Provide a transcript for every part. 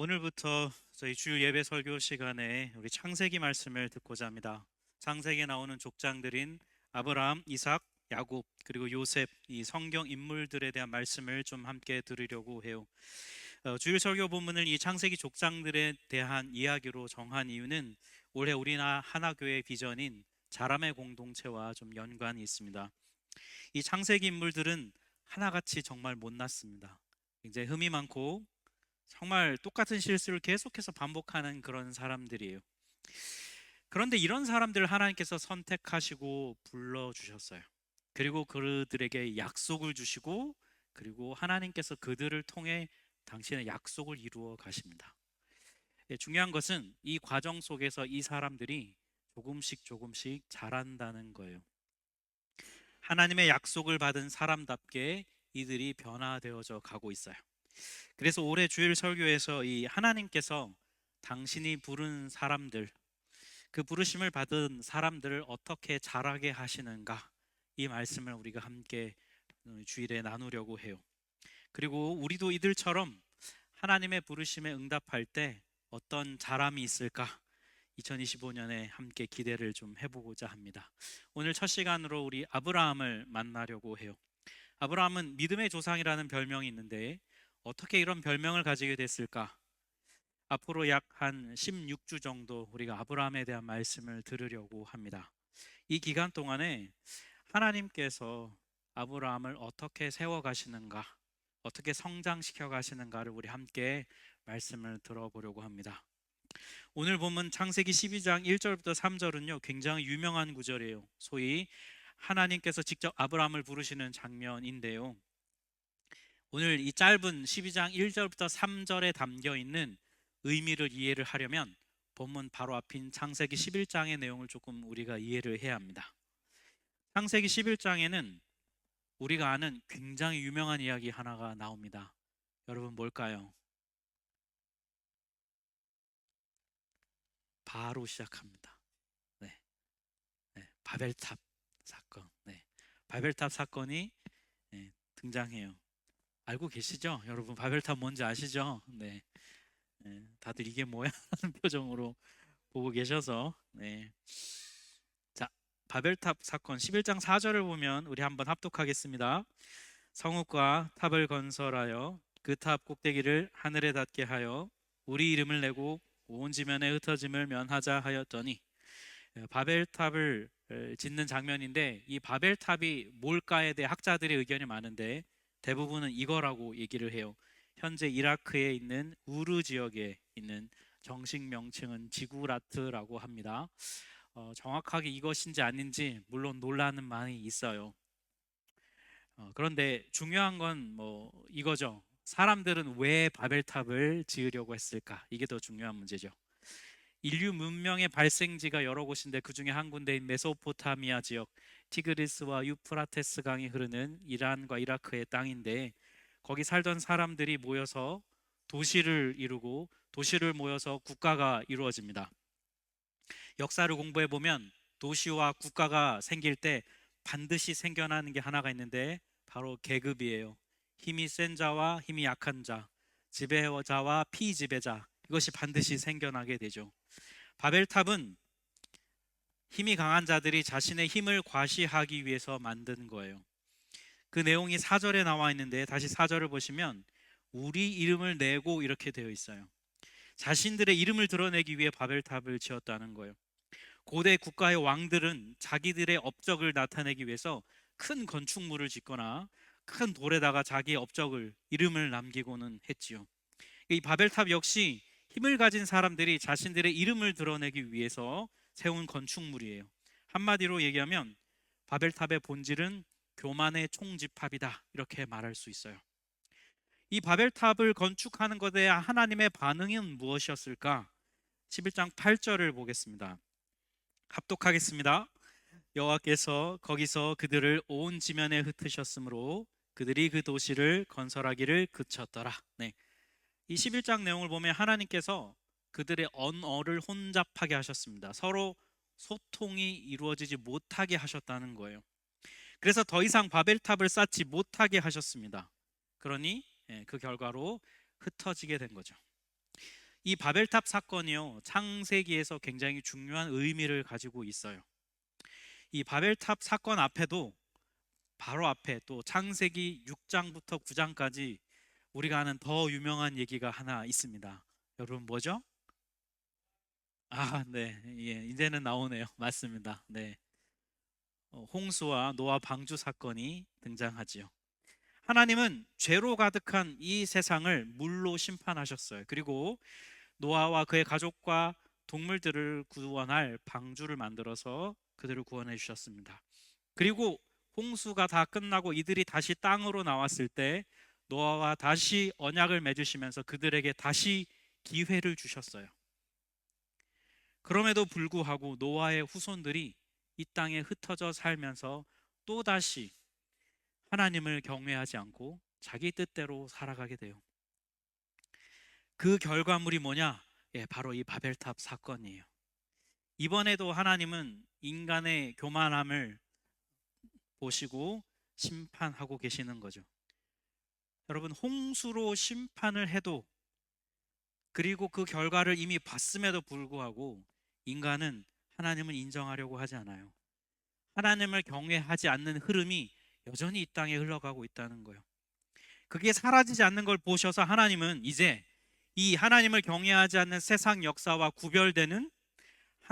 오늘부터 저희 주일 예배 설교 시간에 우리 창세기 말씀을 듣고자 합니다. 창세기에 나오는 족장들인 아브라함, 이삭, 야곱 그리고 요셉 이 성경 인물들에 대한 말씀을 좀 함께 들으려고 해요. 어, 주일 설교 본문을 이 창세기 족장들에 대한 이야기로 정한 이유는 올해 우리나 하나교회 비전인 자람의 공동체와 좀 연관이 있습니다. 이 창세기 인물들은 하나같이 정말 못났습니다. 굉장히 흠이 많고 정말 똑같은 실수를 계속해서 반복하는 그런 사람들이에요. 그런데 이런 사람들을 하나님께서 선택하시고 불러 주셨어요. 그리고 그들에게 약속을 주시고 그리고 하나님께서 그들을 통해 당신의 약속을 이루어 가십니다. 예, 중요한 것은 이 과정 속에서 이 사람들이 조금씩 조금씩 자란다는 거예요. 하나님의 약속을 받은 사람답게 이들이 변화되어져 가고 있어요. 그래서 올해 주일 설교에서 이 하나님께서 당신이 부른 사람들, 그 부르심을 받은 사람들을 어떻게 자라게 하시는가 이 말씀을 우리가 함께 주일에 나누려고 해요. 그리고 우리도 이들처럼 하나님의 부르심에 응답할 때 어떤 자람이 있을까? 2025년에 함께 기대를 좀 해보고자 합니다. 오늘 첫 시간으로 우리 아브라함을 만나려고 해요. 아브라함은 믿음의 조상이라는 별명이 있는데 어떻게 이런 별명을 가지게 됐을까? 앞으로 약 한 16주 정도 우리가 아브라함에 대한 말씀을 들으려고 합니다. 이 기간 동안에 하나님께서 아브라함을 어떻게 세워 가시는가, 어떻게 성장시켜 가시는가를 우리 함께 말씀을 들어보려고 합니다. 오늘 보면 창세기 12장 1절부터 3절은요, 굉장히 유명한 구절이에요. 소위 하나님께서 직접 아브라함을 부르시는 장면인데요. 오늘 이 짧은 12장 1절부터 3절에 담겨 있는 의미를 이해를 하려면 본문 바로 앞인 창세기 11장의 내용을 조금 우리가 이해를 해야 합니다. 창세기 11장에는 우리가 아는 굉장히 유명한 이야기 하나가 나옵니다. 여러분 뭘까요? 바로 시작합니다. 네. 네. 바벨탑 사건. 네. 바벨탑 사건이 네, 등장해요. 알고 계시죠? 여러분 바벨탑 뭔지 아시죠? 네. 네, 다들 이게 뭐야? 하는 표정으로 보고 계셔서 네. 자, 바벨탑 사건 11장 4절을 보면 우리 한번 합독하겠습니다. 성읍과 탑을 건설하여 그 탑 꼭대기를 하늘에 닿게 하여 우리 이름을 내고 온 지면에 흩어짐을 면하자 하였더니 예, 바벨탑을 짓는 장면인데 이 바벨탑이 뭘까에 대해 학자들의 의견이 많은데 대부분은 이거라고 얘기를 해요. 현재 이라크에 있는 우르 지역에 있는 정식 명칭은 지구라트라고 합니다. 어, 정확하게 이것인지 아닌지 물론 논란은 많이 있어요. 어, 그런데 중요한 건 뭐 이거죠. 사람들은 왜 바벨탑을 지으려고 했을까? 이게 더 중요한 문제죠. 인류 문명의 발생지가 여러 곳인데 그 중에 한 군데인 메소포타미아 지역 티그리스와 유프라테스 강이 흐르는 이란과 이라크의 땅인데 거기 살던 사람들이 모여서 도시를 이루고 도시를 모여서 국가가 이루어집니다. 역사를 공부해 보면 도시와 국가가 생길 때 반드시 생겨나는 게 하나가 있는데 바로 계급이에요. 힘이 센 자와 힘이 약한 자, 지배자와 피지배자 이것이 반드시 생겨나게 되죠. 바벨탑은 힘이 강한 자들이 자신의 힘을 과시하기 위해서 만든 거예요. 그 내용이 4절에 나와 있는데 다시 4절을 보시면 우리 이름을 내고 이렇게 되어 있어요. 자신들의 이름을 드러내기 위해 바벨탑을 지었다는 거예요. 고대 국가의 왕들은 자기들의 업적을 나타내기 위해서 큰 건축물을 짓거나 큰 돌에다가 자기의 업적을 이름을 남기고는 했지요. 이 바벨탑 역시 힘을 가진 사람들이 자신들의 이름을 드러내기 위해서 세운 건축물이에요. 한마디로 얘기하면 바벨탑의 본질은 교만의 총집합이다. 이렇게 말할 수 있어요. 이 바벨탑을 건축하는 것에 하나님의 반응은 무엇이었을까? 11장 8절을 보겠습니다. 합독하겠습니다. 여호와께서 거기서 그들을 온 지면에 흩으셨으므로 그들이 그 도시를 건설하기를 그쳤더라. 네. 이 11장 내용을 보면 하나님께서 그들의 언어를 혼잡하게 하셨습니다. 서로 소통이 이루어지지 못하게 하셨다는 거예요. 그래서 더 이상 바벨탑을 쌓지 못하게 하셨습니다. 그러니 예, 그 결과로 흩어지게 된 거죠. 이 바벨탑 사건이요. 창세기에서 굉장히 중요한 의미를 가지고 있어요. 이 바벨탑 사건 앞에도 바로 앞에 또 창세기 6장부터 9장까지 우리가 아는 더 유명한 얘기가 하나 있습니다. 여러분 뭐죠? 아, 네. 예, 이제는 나오네요. 맞습니다. 네. 어, 홍수와 노아 방주 사건이 등장하지요. 하나님은 죄로 가득한 이 세상을 물로 심판하셨어요. 그리고 노아와 그의 가족과 동물들을 구원할 방주를 만들어서 그들을 구원해 주셨습니다. 그리고 홍수가 다 끝나고 이들이 다시 땅으로 나왔을 때 노아와 다시 언약을 맺으시면서 그들에게 다시 기회를 주셨어요. 그럼에도 불구하고 노아의 후손들이 이 땅에 흩어져 살면서 또다시 하나님을 경외하지 않고 자기 뜻대로 살아가게 돼요. 그 결과물이 뭐냐? 예, 바로 이 바벨탑 사건이에요. 이번에도 하나님은 인간의 교만함을 보시고 심판하고 계시는 거죠. 여러분, 홍수로 심판을 해도 그리고 그 결과를 이미 봤음에도 불구하고 인간은 하나님을 인정하려고 하지 않아요. 하나님을 경외하지 않는 흐름이 여전히 이 땅에 흘러가고 있다는 거예요. 그게 사라지지 않는 걸 보셔서 하나님은 이제 이 하나님을 경외하지 않는 세상 역사와 구별되는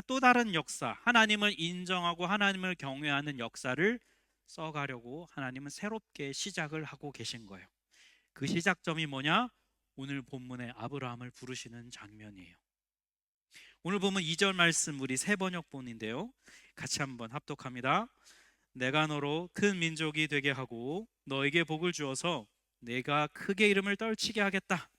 또 다른 역사, 하나님을 인정하고 하나님을 경외하는 역사를 써가려고 하나님은 새롭게 시작을 하고 계신 거예요. 그 시작점이 뭐냐? 오늘 본문의 아브라함을 부르시는 장면이에요. 오늘 보면 2절 말씀 우리 세 번역본인데요. 같이 한번 합독합니다. 내가 너로 큰 민족이 되게 하고 너에게 복을 주어서 내가 크게 이름을 떨치게 하겠다.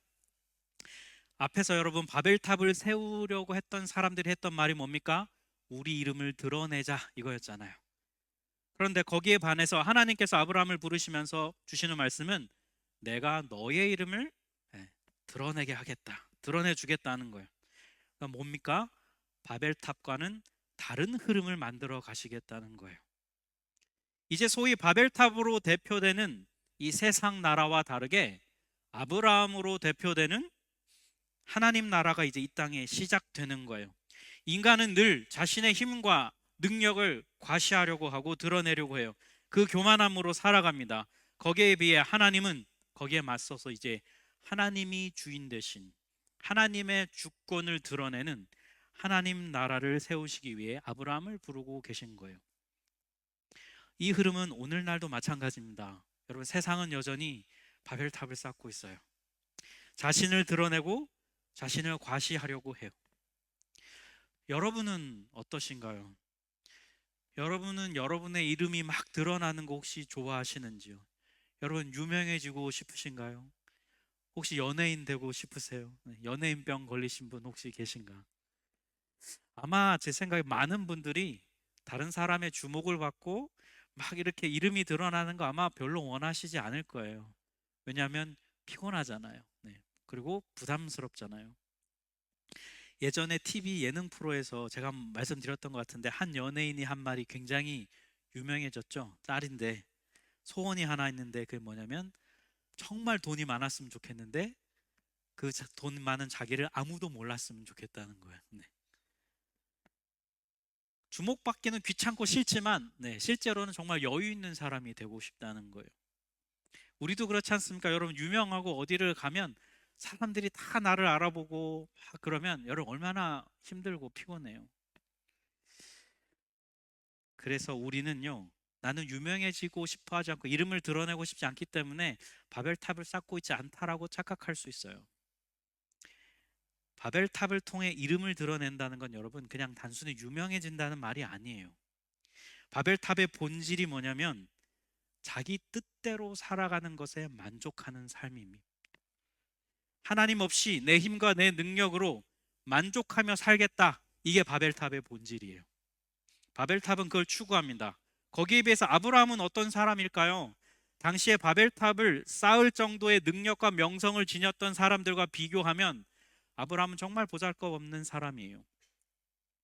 앞에서 여러분 바벨탑을 세우려고 했던 사람들이 했던 말이 뭡니까? 우리 이름을 드러내자 이거였잖아요. 그런데 거기에 반해서 하나님께서 아브라함을 부르시면서 주시는 말씀은 내가 너의 이름을 예, 드러내게 하겠다. 드러내 주겠다는 거예요. 그러니까 뭡니까? 바벨탑과는 다른 흐름을 만들어 가시겠다는 거예요. 이제 소위 바벨탑으로 대표되는 이 세상 나라와 다르게 아브라함으로 대표되는 하나님 나라가 이제 이 땅에 시작되는 거예요. 인간은 늘 자신의 힘과 능력을 과시하려고 하고 드러내려고 해요. 그 교만함으로 살아갑니다. 거기에 비해 하나님은 거기에 맞서서 이제 하나님이 주인 되신 하나님의 주권을 드러내는 하나님 나라를 세우시기 위해 아브라함을 부르고 계신 거예요. 이 흐름은 오늘날도 마찬가지입니다. 여러분 세상은 여전히 바벨탑을 쌓고 있어요. 자신을 드러내고 자신을 과시하려고 해요. 여러분은 어떠신가요? 여러분은 여러분의 이름이 막 드러나는 거 혹시 좋아하시는지요? 여러분 유명해지고 싶으신가요? 혹시 연예인 되고 싶으세요? 네, 연예인병 걸리신 분 혹시 계신가? 아마 제 생각에 많은 분들이 다른 사람의 주목을 받고 막 이렇게 이름이 드러나는 거 아마 별로 원하시지 않을 거예요. 왜냐하면 피곤하잖아요. 네. 그리고 부담스럽잖아요. 예전에 TV 예능 프로에서 제가 말씀드렸던 것 같은데 한 연예인이 한 말이 굉장히 유명해졌죠. 딸인데 소원이 하나 있는데 그게 뭐냐면 정말 돈이 많았으면 좋겠는데 그 돈 많은 자기를 아무도 몰랐으면 좋겠다는 거예요. 네. 주목받기는 귀찮고 싫지만 네, 실제로는 정말 여유 있는 사람이 되고 싶다는 거예요. 우리도 그렇지 않습니까? 여러분 유명하고 어디를 가면 사람들이 다 나를 알아보고 그러면 여러분 얼마나 힘들고 피곤해요. 그래서 우리는요. 나는 유명해지고 싶어 하지 않고 이름을 드러내고 싶지 않기 때문에 바벨탑을 쌓고 있지 않다라고 착각할 수 있어요. 바벨탑을 통해 이름을 드러낸다는 건 여러분 그냥 단순히 유명해진다는 말이 아니에요. 바벨탑의 본질이 뭐냐면 자기 뜻대로 살아가는 것에 만족하는 삶입니다. 하나님 없이 내 힘과 내 능력으로 만족하며 살겠다. 이게 바벨탑의 본질이에요. 바벨탑은 그걸 추구합니다. 거기에 비해서 아브라함은 어떤 사람일까요? 당시에 바벨탑을 쌓을 정도의 능력과 명성을 지녔던 사람들과 비교하면 아브라함은 정말 보잘것없는 사람이에요.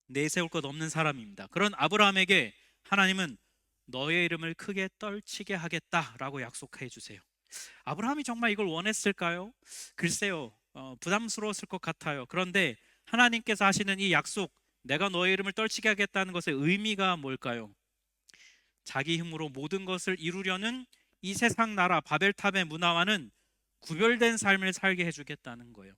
내세울 것 없는 사람입니다. 그런 아브라함에게 하나님은 너의 이름을 크게 떨치게 하겠다라고 약속해 주세요. 아브라함이 정말 이걸 원했을까요? 글쎄요. 어, 부담스러웠을 것 같아요. 그런데 하나님께서 하시는 이 약속, 내가 너의 이름을 떨치게 하겠다는 것의 의미가 뭘까요? 자기 힘으로 모든 것을 이루려는 이 세상 나라 바벨탑의 문화와는 구별된 삶을 살게 해주겠다는 거예요.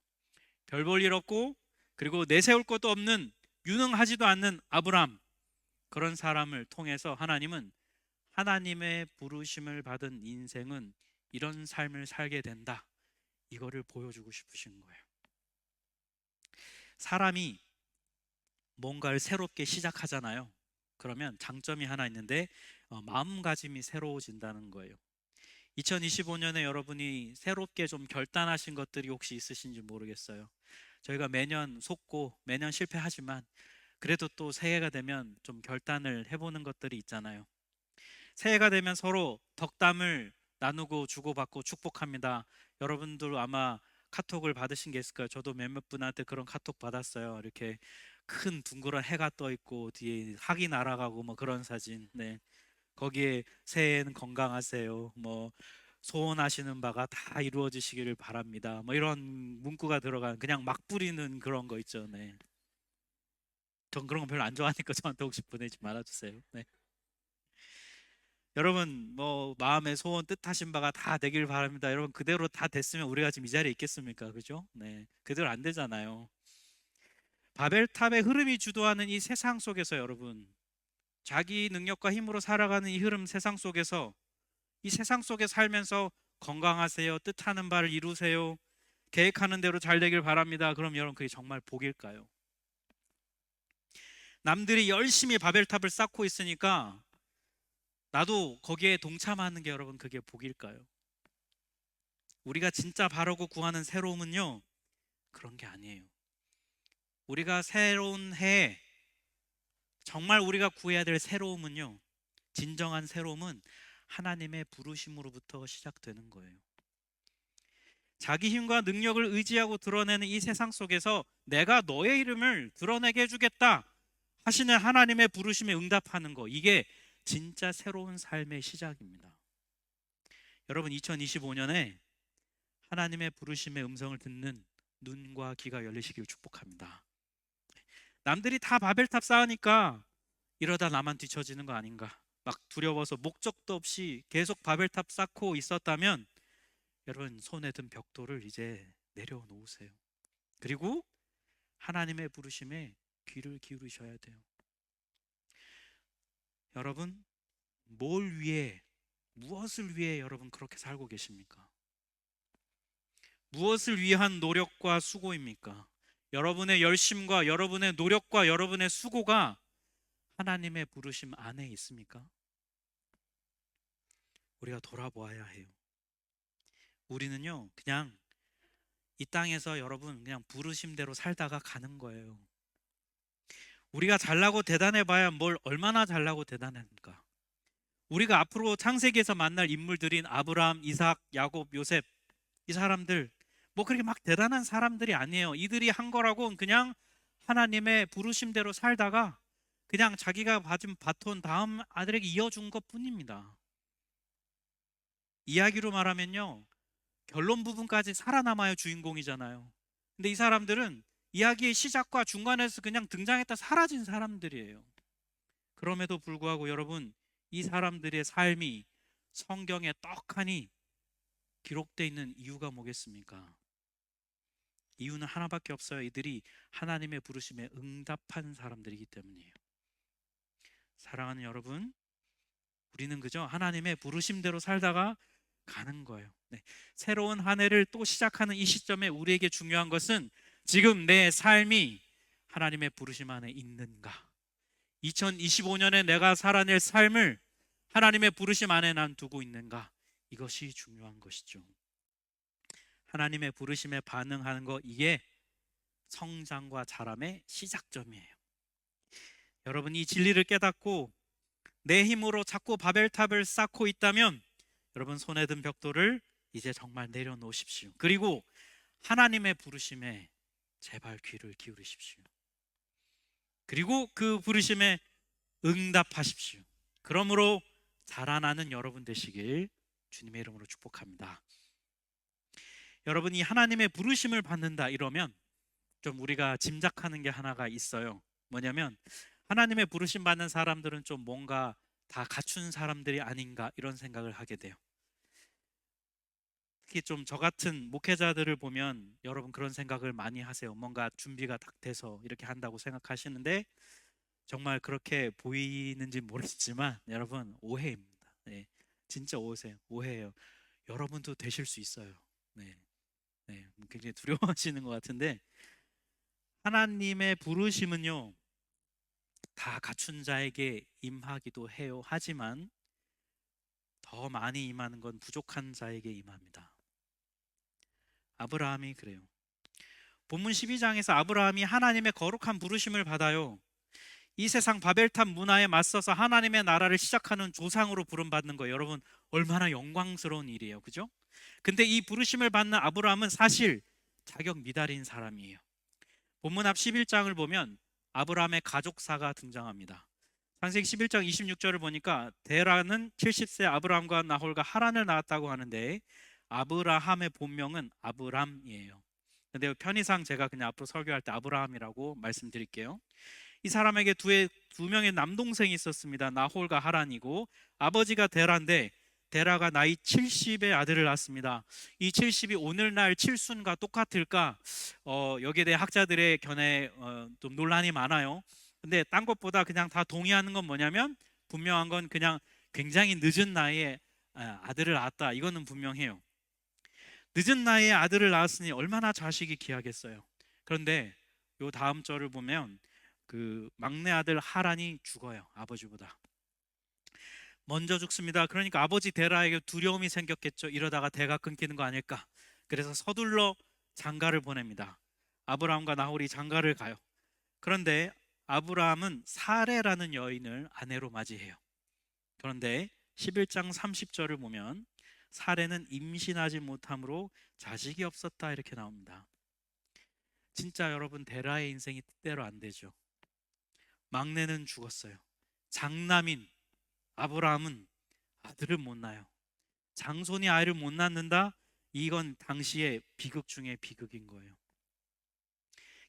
별 볼 일 없고 그리고 내세울 것도 없는 유능하지도 않는 아브람 그런 사람을 통해서 하나님은 하나님의 부르심을 받은 인생은 이런 삶을 살게 된다. 이거를 보여주고 싶으신 거예요. 사람이 뭔가를 새롭게 시작하잖아요. 그러면 장점이 하나 있는데 어, 마음가짐이 새로워진다는 거예요. 2025년에 여러분이 새롭게 좀 결단하신 것들이 혹시 있으신지 모르겠어요. 저희가 매년 속고 매년 실패하지만 그래도 또 새해가 되면 좀 결단을 해보는 것들이 있잖아요. 새해가 되면 서로 덕담을 나누고 주고받고 축복합니다. 여러분들 아마 카톡을 받으신 게 있을 거예요. 저도 몇몇 분한테 그런 카톡 받았어요. 이렇게 큰 둥그런 해가 떠 있고 뒤에 학이 날아가고 뭐 그런 사진. 네. 거기에 새해에는 건강하세요. 뭐 소원하시는 바가 다 이루어지시기를 바랍니다. 뭐 이런 문구가 들어간 그냥 막 뿌리는 그런 거 있죠. 네. 전 그런 거 별로 안 좋아하니까 저한테 혹시 보내지 말아 주세요. 네. 여러분 뭐 마음의 소원 뜻하신 바가 다 되길 바랍니다. 여러분 그대로 다 됐으면 우리가 지금 이 자리에 있겠습니까? 그죠? 네. 그대로 안 되잖아요. 바벨탑의 흐름이 주도하는 이 세상 속에서 여러분 자기 능력과 힘으로 살아가는 이 흐름 세상 속에서 이 세상 속에 살면서 건강하세요. 뜻하는 바를 이루세요. 계획하는 대로 잘 되길 바랍니다. 그럼 여러분 그게 정말 복일까요? 남들이 열심히 바벨탑을 쌓고 있으니까 나도 거기에 동참하는 게 여러분 그게 복일까요? 우리가 진짜 바라고 구하는 새로움은요 그런 게 아니에요. 우리가 새로운 해 정말 우리가 구해야 될 새로움은요 진정한 새로움은 하나님의 부르심으로부터 시작되는 거예요. 자기 힘과 능력을 의지하고 드러내는 이 세상 속에서 내가 너의 이름을 드러내게 해주겠다 하시는 하나님의 부르심에 응답하는 거 이게 진짜 새로운 삶의 시작입니다. 여러분 2025년에 하나님의 부르심의 음성을 듣는 눈과 귀가 열리시길 축복합니다. 남들이 다 바벨탑 쌓으니까 이러다 나만 뒤처지는 거 아닌가? 막 두려워서 목적도 없이 계속 바벨탑 쌓고 있었다면 여러분 손에 든 벽돌을 이제 내려놓으세요. 그리고 하나님의 부르심에 귀를 기울이셔야 돼요. 여러분 뭘 위해 무엇을 위해 여러분 그렇게 살고 계십니까? 무엇을 위한 노력과 수고입니까? 여러분의 열심과 여러분의 노력과 여러분의 수고가 하나님의 부르심 안에 있습니까? 우리가 돌아보아야 해요. 우리는요, 그냥 이 땅에서 여러분 그냥 부르심대로 살다가 가는 거예요. 우리가 잘나고 대단해 봐야 뭘 얼마나 잘나고 대단합니까? 우리가 앞으로 창세기에서 만날 인물들인 아브라함, 이삭, 야곱, 요셉 이 사람들 뭐 그렇게 막 대단한 사람들이 아니에요. 이들이 한 거라고 그냥 하나님의 부르심대로 살다가 그냥 자기가 받은 바톤 다음 아들에게 이어준 것 뿐입니다. 이야기로 말하면요. 결론 부분까지 살아남아야 주인공이잖아요. 근데 이 사람들은 이야기의 시작과 중간에서 그냥 등장했다 사라진 사람들이에요. 그럼에도 불구하고 여러분 이 사람들의 삶이 성경에 떡하니 기록되어 있는 이유가 뭐겠습니까? 이유는 하나밖에 없어요. 이들이 하나님의 부르심에 응답한 사람들이기 때문이에요. 사랑하는 여러분, 우리는 그저 하나님의 부르심대로 살다가 가는 거예요. 네. 새로운 한 해를 또 시작하는 이 시점에 우리에게 중요한 것은 지금 내 삶이 하나님의 부르심 안에 있는가? 2025년에 내가 살아낼 삶을 하나님의 부르심 안에 난 두고 있는가? 이것이 중요한 것이죠. 하나님의 부르심에 반응하는 것 이게 성장과 자람의 시작점이에요. 여러분 이 진리를 깨닫고 내 힘으로 자꾸 바벨탑을 쌓고 있다면 여러분 손에 든 벽돌을 이제 정말 내려놓으십시오. 그리고 하나님의 부르심에 제발 귀를 기울이십시오. 그리고 그 부르심에 응답하십시오. 그러므로 자라나는 여러분 되시길 주님의 이름으로 축복합니다. 여러분이 하나님의 부르심을 받는다 이러면 좀 우리가 짐작하는 게 하나가 있어요. 뭐냐면 하나님의 부르심 받는 사람들은 좀 뭔가 다 갖춘 사람들이 아닌가 이런 생각을 하게 돼요. 특히 좀 저 같은 목회자들을 보면 여러분 그런 생각을 많이 하세요. 뭔가 준비가 딱 돼서 이렇게 한다고 생각하시는데 정말 그렇게 보이는지 모르겠지만 여러분 오해입니다. 네, 진짜 오해세요. 오해예요. 여러분도 되실 수 있어요. 네, 네, 굉장히 두려워하시는 것 같은데 하나님의 부르심은요 다 갖춘 자에게 임하기도 해요. 하지만 더 많이 임하는 건 부족한 자에게 임합니다. 아브라함이 그래요. 본문 12장에서 아브라함이 하나님의 거룩한 부르심을 받아요. 이 세상 바벨탑 문화에 맞서서 하나님의 나라를 시작하는 조상으로 부름받는 거 여러분 얼마나 영광스러운 일이에요. 그죠? 근데 이 부르심을 받는 아브라함은 사실 자격 미달인 사람이에요. 본문 앞 11장을 보면 아브라함의 가족사가 등장합니다. 창세기 11장 26절을 보니까 데라는 70세 아브라함과 나홀과 하란을 낳았다고 하는데 아브라함의 본명은 아브람이에요. 근데 편의상 제가 그냥 앞으로 설교할 때 아브라함이라고 말씀드릴게요. 이 사람에게 두, 두 명의 남동생이 있었습니다. 나홀과 하란이고 아버지가 데라인데 데라가 나이 70의 아들을 낳았습니다. 이 70이 오늘날 칠순과 똑같을까? 어, 여기에 대해 학자들의 견해 어, 좀 논란이 많아요. 근데 딴 것보다 그냥 다 동의하는 건 뭐냐면 분명한 건 그냥 굉장히 늦은 나이에 아, 아들을 낳았다. 이거는 분명해요. 늦은 나이에 아들을 낳았으니 얼마나 자식이 귀하겠어요. 그런데 요 다음 절을 보면 그 막내 아들 하란이 죽어요. 아버지보다. 먼저 죽습니다. 그러니까 아버지 데라에게 두려움이 생겼겠죠. 이러다가 대가 끊기는 거 아닐까. 그래서 서둘러 장가를 보냅니다. 아브라함과 나홀이 장가를 가요. 그런데 아브라함은 사레라는 여인을 아내로 맞이해요. 그런데 11장 30절을 보면 사레는 임신하지 못함으로 자식이 없었다 이렇게 나옵니다. 진짜 여러분 데라의 인생이 뜻대로 안 되죠. 막내는 죽었어요. 장남인 아브라함은 아들을 못 낳아요. 장손이 아이를 못 낳는다? 이건 당시의 비극 중의 비극인 거예요.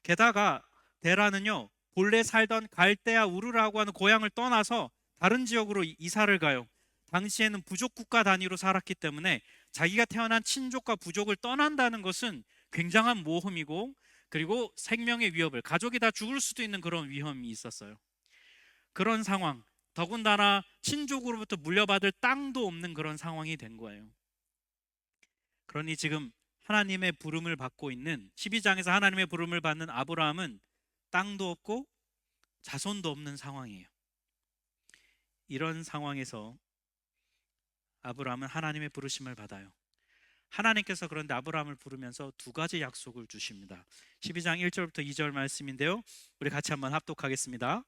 게다가 데라는요 본래 살던 갈대아 우르라고 하는 고향을 떠나서 다른 지역으로 이사를 가요. 당시에는 부족 국가 단위로 살았기 때문에 자기가 태어난 친족과 부족을 떠난다는 것은 굉장한 모험이고 그리고 생명의 위협을 가족이 다 죽을 수도 있는 그런 위험이 있었어요. 그런 상황, 더군다나 친족으로부터 물려받을 땅도 없는 그런 상황이 된 거예요. 그러니 지금 하나님의 부름을 받고 있는 12장에서 하나님의 부름을 받는 아브라함은 땅도 없고 자손도 없는 상황이에요. 이런 상황에서 아브라함은 하나님의 부르심을 받아요. 하나님께서 그런데 아브라함을 부르면서 두 가지 약속을 주십니다. 12장 1절부터 2절 말씀인데요. 우리 같이 한번 합독하겠습니다.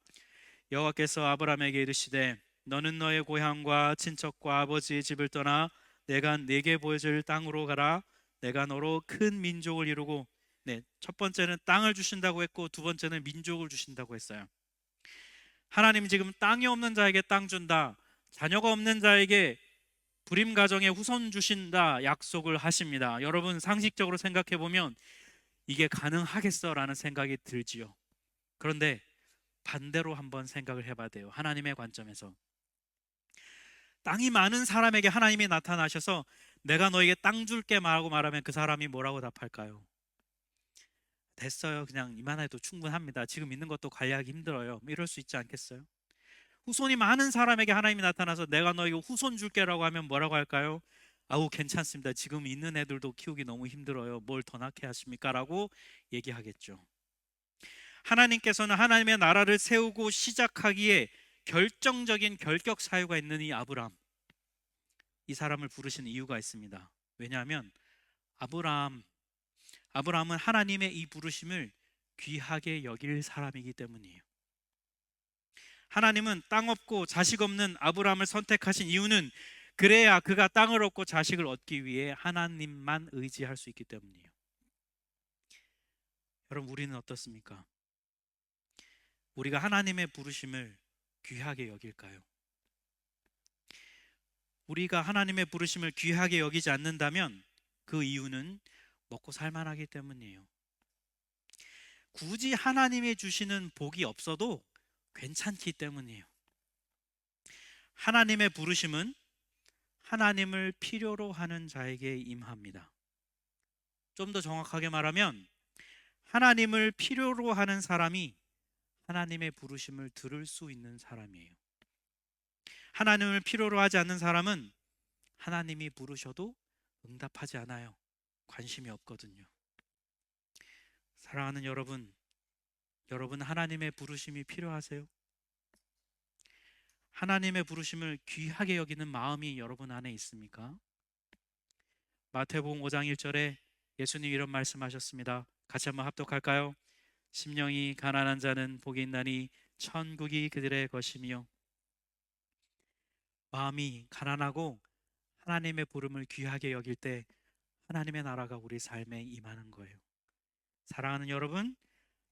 여호와께서 아브라함에게 이르시되 너는 너의 고향과 친척과 아버지의 집을 떠나 내가 네게 보여줄 땅으로 가라 내가 너로 큰 민족을 이루고 네, 첫 번째는 땅을 주신다고 했고 두 번째는 민족을 주신다고 했어요. 하나님 지금 땅이 없는 자에게 땅 준다. 자녀가 없는 자에게 불임 가정에 후손 주신다 약속을 하십니다. 여러분 상식적으로 생각해 보면 이게 가능하겠어라는 생각이 들지요. 그런데 반대로 한번 생각을 해봐야 돼요. 하나님의 관점에서 땅이 많은 사람에게 하나님이 나타나셔서 내가 너에게 땅 줄게 말하고 말하면 그 사람이 뭐라고 답할까요? 됐어요. 그냥 이만 해도 충분합니다. 지금 있는 것도 관리하기 힘들어요. 뭐 이럴 수 있지 않겠어요? 후손이 많은 사람에게 하나님이 나타나서 내가 너에게 후손 줄게라고 하면 뭐라고 할까요? 아우 괜찮습니다. 지금 있는 애들도 키우기 너무 힘들어요. 뭘 더 낳게 하십니까? 라고 얘기하겠죠. 하나님께서는 하나님의 나라를 세우고 시작하기에 결정적인 결격 사유가 있는 이 아브람 이 사람을 부르신 이유가 있습니다. 왜냐하면 아브람 아브라함은 하나님의 이 부르심을 귀하게 여길 사람이기 때문이에요. 하나님은 땅 없고 자식 없는 아브라함을 선택하신 이유는 그래야 그가 땅을 얻고 자식을 얻기 위해 하나님만 의지할 수 있기 때문이에요. 여러분 우리는 어떻습니까? 우리가 하나님의 부르심을 귀하게 여길까요? 우리가 하나님의 부르심을 귀하게 여기지 않는다면 그 이유는 먹고 살만하기 때문이에요. 굳이 하나님이 주시는 복이 없어도 괜찮기 때문이에요. 하나님의 부르심은 하나님을 필요로 하는 자에게 임합니다. 좀 더 정확하게 말하면 하나님을 필요로 하는 사람이 하나님의 부르심을 들을 수 있는 사람이에요. 하나님을 필요로 하지 않는 사람은 하나님이 부르셔도 응답하지 않아요. 관심이 없거든요. 사랑하는 여러분, 여러분 하나님의 부르심이 필요하세요? 하나님의 부르심을 귀하게 여기는 마음이 여러분 안에 있습니까? 마태복음 5장 1절에 예수님 이런 말씀하셨습니다. 같이 한번 합독할까요? 심령이 가난한 자는 복이 있나니 천국이 그들의 것이며 마음이 가난하고 하나님의 부름을 귀하게 여길 때 하나님의 나라가 우리 삶에 임하는 거예요. 사랑하는 여러분,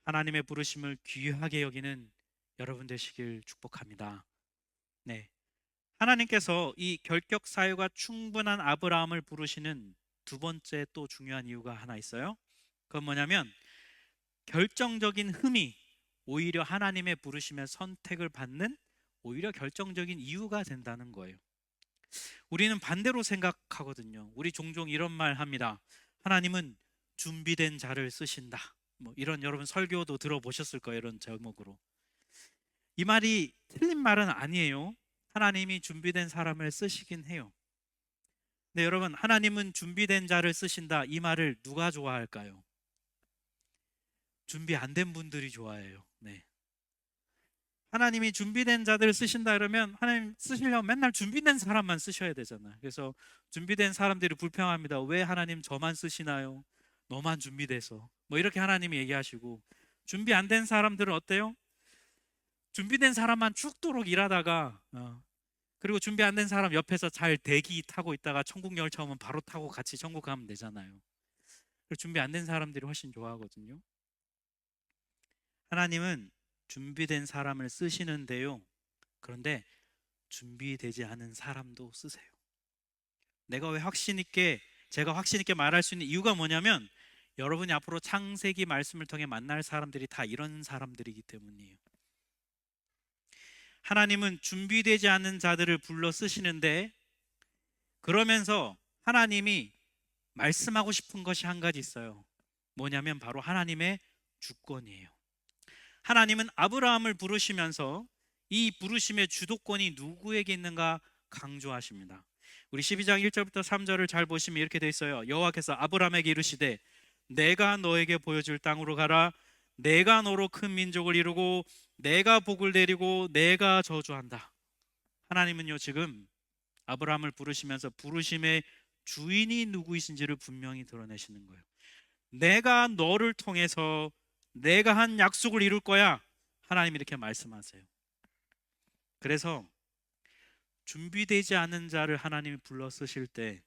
하나님의 부르심을 귀하게 여기는 여러분 되시길 축복합니다. 네. 하나님께서 이 결격 사유가 충분한 아브라함을 부르시는 두 번째 또 중요한 이유가 하나 있어요. 그건 뭐냐면 결정적인 흠이 오히려 하나님의 부르심에 선택을 받는 오히려 결정적인 이유가 된다는 거예요. 우리는 반대로 생각하거든요. 우리 종종 이런 말 합니다. 하나님은 준비된 자를 쓰신다. 뭐 이런 여러분 설교도 들어보셨을 거예요. 이런 제목으로. 이 말이 틀린 말은 아니에요. 하나님이 준비된 사람을 쓰시긴 해요. 근데 여러분, 하나님은 준비된 자를 쓰신다. 이 말을 누가 좋아할까요? 준비 안 된 분들이 좋아해요. 네. 하나님이 준비된 자들을 쓰신다 그러면 하나님 쓰시려면 맨날 준비된 사람만 쓰셔야 되잖아요. 그래서 준비된 사람들이 불평합니다. 왜 하나님 저만 쓰시나요? 너만 준비돼서. 뭐 이렇게 하나님이 얘기하시고 준비 안 된 사람들은 어때요? 준비된 사람만 죽도록 일하다가 어, 그리고 준비 안 된 사람 옆에서 잘 대기 타고 있다가 천국 열차 오면 바로 타고 같이 천국 가면 되잖아요. 준비 안 된 사람들이 훨씬 좋아하거든요. 하나님은 준비된 사람을 쓰시는데요. 그런데 준비되지 않은 사람도 쓰세요. 내가 왜 확신 있게 제가 확신 있게 말할 수 있는 이유가 뭐냐면 여러분이 앞으로 창세기 말씀을 통해 만날 사람들이 다 이런 사람들이기 때문이에요. 하나님은 준비되지 않은 자들을 불러 쓰시는데 그러면서 하나님이 말씀하고 싶은 것이 한 가지 있어요. 뭐냐면 바로 하나님의 주권이에요. 하나님은 아브라함을 부르시면서 이 부르심의 주도권이 누구에게 있는가 강조하십니다. 우리 12장 1절부터 3절을 잘 보시면 이렇게 돼 있어요. 여호와께서 아브라함에게 이르시되 내가 너에게 보여줄 땅으로 가라 내가 너로 큰 민족을 이루고 내가 복을 내리고 내가 저주한다. 하나님은요 지금 아브라함을 부르시면서 부르심의 주인이 누구이신지를 분명히 드러내시는 거예요. 내가 너를 통해서 내가 한 약속을 이룰 거야. 하나님 이렇게 말씀하세요. 그래서 준비되지 않은 자를 하나님이 불러 쓰실 때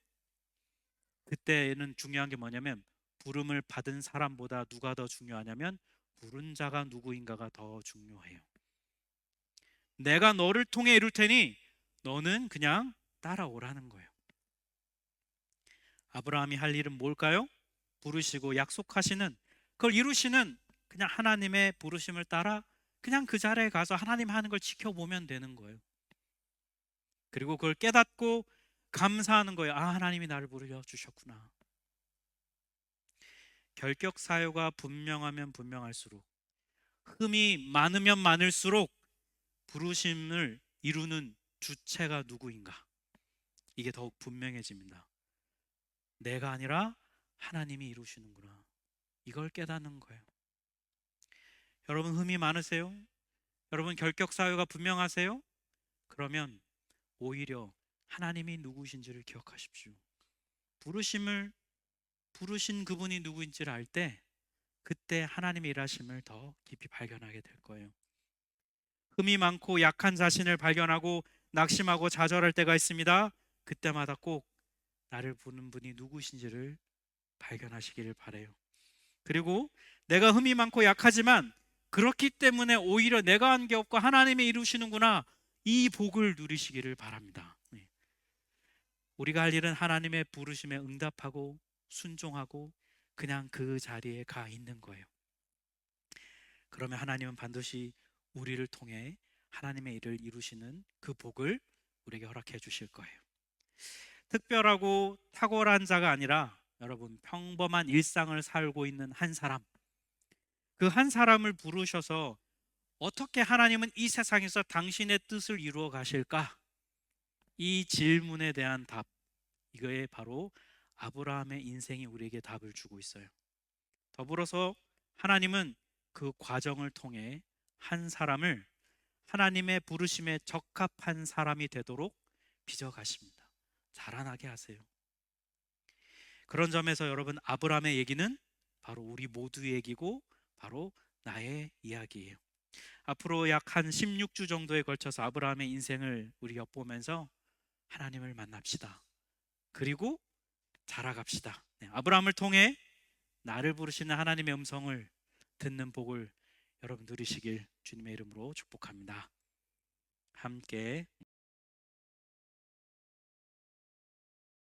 그때는 중요한 게 뭐냐면 부름을 받은 사람보다 누가 더 중요하냐면 부른 자가 누구인가가 더 중요해요. 내가 너를 통해 이룰 테니 너는 그냥 따라오라는 거예요. 아브라함이 할 일은 뭘까요? 부르시고 약속하시는 그걸 이루시는 그냥 하나님의 부르심을 따라 그냥 그 자리에 가서 하나님 하는 걸 지켜보면 되는 거예요. 그리고 그걸 깨닫고 감사하는 거예요. 아, 하나님이 나를 부르려 주셨구나. 결격 사유가 분명하면 분명할수록 흠이 많으면 많을수록 부르심을 이루는 주체가 누구인가? 이게 더욱 분명해집니다. 내가 아니라 하나님이 이루시는구나. 이걸 깨닫는 거예요. 여러분 흠이 많으세요? 여러분 결격 사유가 분명하세요? 그러면 오히려 하나님이 누구신지를 기억하십시오. 부르심을 부르신 그분이 누구인지를 알 때 그때 하나님의 일하심을 더 깊이 발견하게 될 거예요. 흠이 많고 약한 자신을 발견하고 낙심하고 좌절할 때가 있습니다. 그때마다 꼭 나를 부는 분이 누구신지를 발견하시기를 바래요. 그리고 내가 흠이 많고 약하지만 그렇기 때문에 오히려 내가 한 게 없고 하나님이 이루시는구나 이 복을 누리시기를 바랍니다. 네. 우리가 할 일은 하나님의 부르심에 응답하고 순종하고 그냥 그 자리에 가 있는 거예요. 그러면 하나님은 반드시 우리를 통해 하나님의 일을 이루시는 그 복을 우리에게 허락해 주실 거예요. 특별하고 탁월한 자가 아니라 여러분 평범한 일상을 살고 있는 한 사람 그 한 사람을 부르셔서 어떻게 하나님은 이 세상에서 당신의 뜻을 이루어 가실까? 이 질문에 대한 답 이거에 바로 아브라함의 인생이 우리에게 답을 주고 있어요. 더불어서 하나님은 그 과정을 통해 한 사람을 하나님의 부르심에 적합한 사람이 되도록 빚어 가십니다. 자라나게 하세요. 그런 점에서 여러분 아브라함의 얘기는 바로 우리 모두의 얘기고 바로 나의 이야기예요. 앞으로 약 한 16주 정도에 걸쳐서 아브라함의 인생을 우리 엿보면서 하나님을 만납시다. 그리고 자라갑시다. 네, 아브라함을 통해 나를 부르시는 하나님의 음성을 듣는 복을 여러분 누리시길 주님의 이름으로 축복합니다. 함께